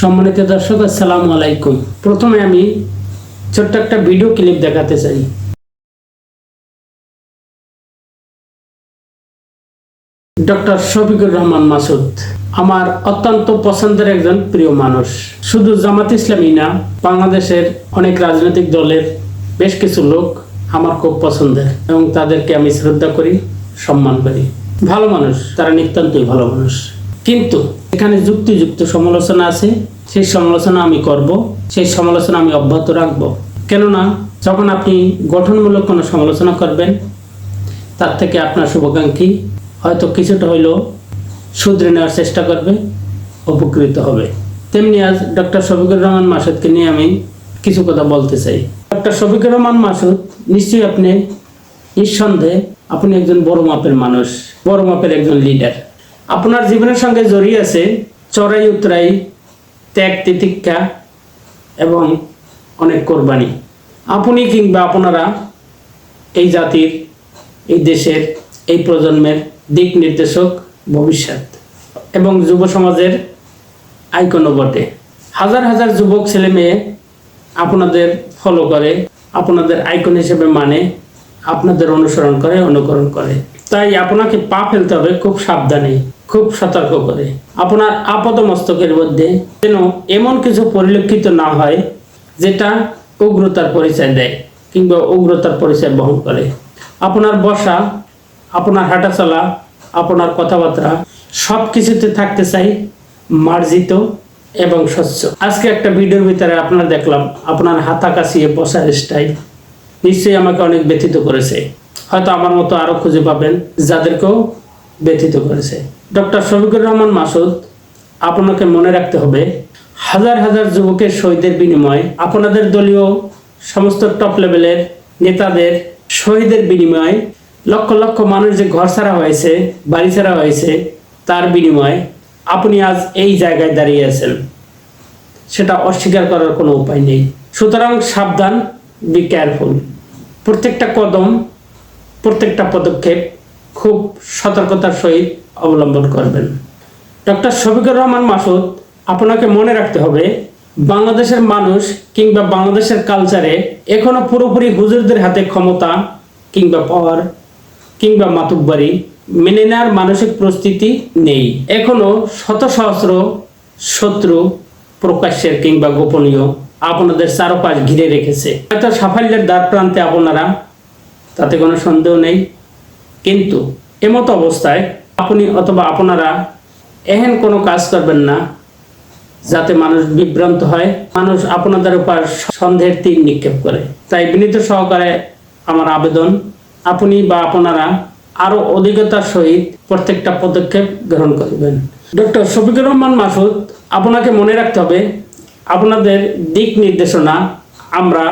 সম্মানিত দর্শক, আসসালামু আলাইকুম। প্রথমে আমি ছোট্ট একটা ভিডিও ক্লিপ দেখাতে চাই। ডক্টর শফিকুর রহমান মাসুদ, আমার অত্যন্ত পছন্দের একজন প্রিয় মানুষ। শুধু জামাত ইসলামী না, বাংলাদেশের অনেক রাজনৈতিক দলের বেশ কিছু লোক আমার খুব পছন্দের এবং তাদেরকে আমি শ্রদ্ধা করি, সম্মান করি। ভালো মানুষ, তারা নিতান্তই ভালো মানুষ। কিন্তু এখানে যুক্তিযুক্ত সমালোচনা আছে। সেই সমালোচনা আমি করব, সেই সমালোচনা আমি অব্যাহত রাখব। কেননা, যখন আপনি গঠনমূলক কোনো সমালোচনা করবেন, তার থেকে আপনার শুভাকাঙ্ক্ষী হয়তো কিছুটা হইলেও শুধরে নেওয়ার চেষ্টা করবে, উপকৃত হবে। তেমনি আজ ডক্টর শফিকুর রহমান মাসুদকে নিয়ে আমি কিছু কথা বলতে চাই। ডক্টর শফিকুর রহমান মাসুদ, নিশ্চয়ই আপনি নিঃসন্দেহে আপনি একজন বড় মাপের মানুষ, বড় মাপের একজন লিডার আপনার জীবনের সঙ্গে জড়িয়ে আছে চড়াই, উতরাই, ত্যাগ, তিতিক্ষা এবং অনেক কোরবানি। আপনি কিংবা আপনারা এই জাতির, এই দেশের, এই প্রজন্মের দিক নির্দেশক ভবিষ্যৎ এবং যুব সমাজের আইকনও বটে। হাজার হাজার যুবক, ছেলে মেয়ে আপনাদের ফলো করে, আপনাদের আইকন হিসেবে মানে আপনাদের অনুসরণ করে, অনুকরণ করে। তাই আপনাকে পা ফেলতে হবে খুব সাবধানে। খুব সতর্ক করে। আপনার আপাত মস্তকের মধ্যে যেন এমন কিছু পরিলক্ষিত না হয়, যেটা উগ্রতার পরিচয় দেয় কিংবা উগ্রতার পরিচয় বহন করে। আপনার বসা, আপনার হাঁটা চলা, আপনার কথাবার্তা সব কিছুতে থাকতে চাই, মার্জিত এবং স্বচ্ছ। আজকে একটা ভিডিওর ভিতরে আপনার দেখলাম, আপনার হাতা কাশিয়ে বসার স্টাইল নিশ্চয়ই আমাকে অনেক ব্যথিত করেছে। হয়তো আমার মতো আরও খুঁজে পাবেন, যাদেরকেও ব্যথিত করেছে। ডক্টর শফিকুর রহমান মাসুদ, আপনাকে মনে রাখতে হবে, হাজার হাজার যুবকের শহীদের বিনিময়ে আপনাদের দলীয় সমস্ত টপ লেভেলের নেতাদের শহীদের বিনিময়ে লক্ষ লক্ষ মানুষ যে ঘর ছাড়া হয়েছে, বাড়ি ছাড়া হয়েছে, তার বিনিময়ে আপনি আজ এই জায়গায় দাঁড়িয়ে আছেন। সেটা অস্বীকার করার কোনো উপায় নেই। সুতরাং সাবধান বি কেয়ারফুল প্রত্যেকটা কদম, প্রত্যেকটা পদক্ষেপ খুব সতর্কতার সহিত অবলম্বন করবেন। ডক্টর শফিকুর রহমান মাসুদ, আপনাকে মনে রাখতে হবে, বাংলাদেশের মানুষ কিংবা বাংলাদেশের কালচারে এখনও পুরোপুরি হুজুরদের হাতে ক্ষমতা কিংবা পাওয়ার কিংবা মাতুব্বারি মেনে নেওয়ার মানসিক প্রস্তুতি নেই। এখনও শত সহস্র শত্রু প্রকাশ্যের কিংবা গোপনীয় আপনাদের চারপাশ ঘিরে রেখেছে। হয়তো সাফল্যের দ্বার প্রান্তে আপনারা, তাতে কোনো সন্দেহ নেই। কিন্তু এমতো অবস্থায় আপনি অথবা আপনারা এহেন কোনো কাজ করবেন না যাতে মানুষ বিভ্রান্ত হয়, মানুষ আপনাদের উপর সন্দেহের তীর নিক্ষেপ করে। তাই বিনীত সহকারে আমার আবেদন, আপনি বা আপনারা আরও অধিকতার সহিত প্রত্যেকটা পদক্ষেপ গ্রহণ করবেন। ডক্টর শফিকুর রহমান মাসুদ, আপনাকে মনে রাখতে হবে, আপনাদের দিক নির্দেশনা আমরা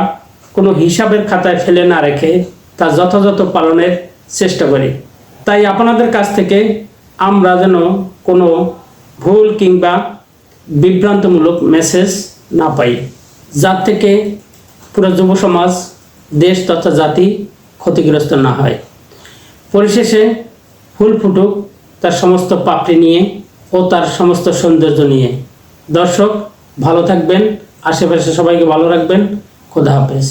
কোনো হিসাবের খাতায় ফেলে না রেখে তা যথাযথ পালনের চেষ্টা করি। তাই আপনাদের কাছ থেকে আমরা যেন কোনো ভুল কিংবা বিভ্রান্তমূলক মেসেজ না পাই, যার থেকে পুরো যুব সমাজ, দেশ তথা জাতি ক্ষতিগ্রস্ত না হয়। পরিশেষে ফুল ফুটুক তার সমস্ত পাপড়ি নিয়ে ও তার সমস্ত সৌন্দর্য নিয়ে। দর্শক, ভালো থাকবেন, আশেপাশে সবাইকে ভালো রাখবেন। খোদা হাফেজ।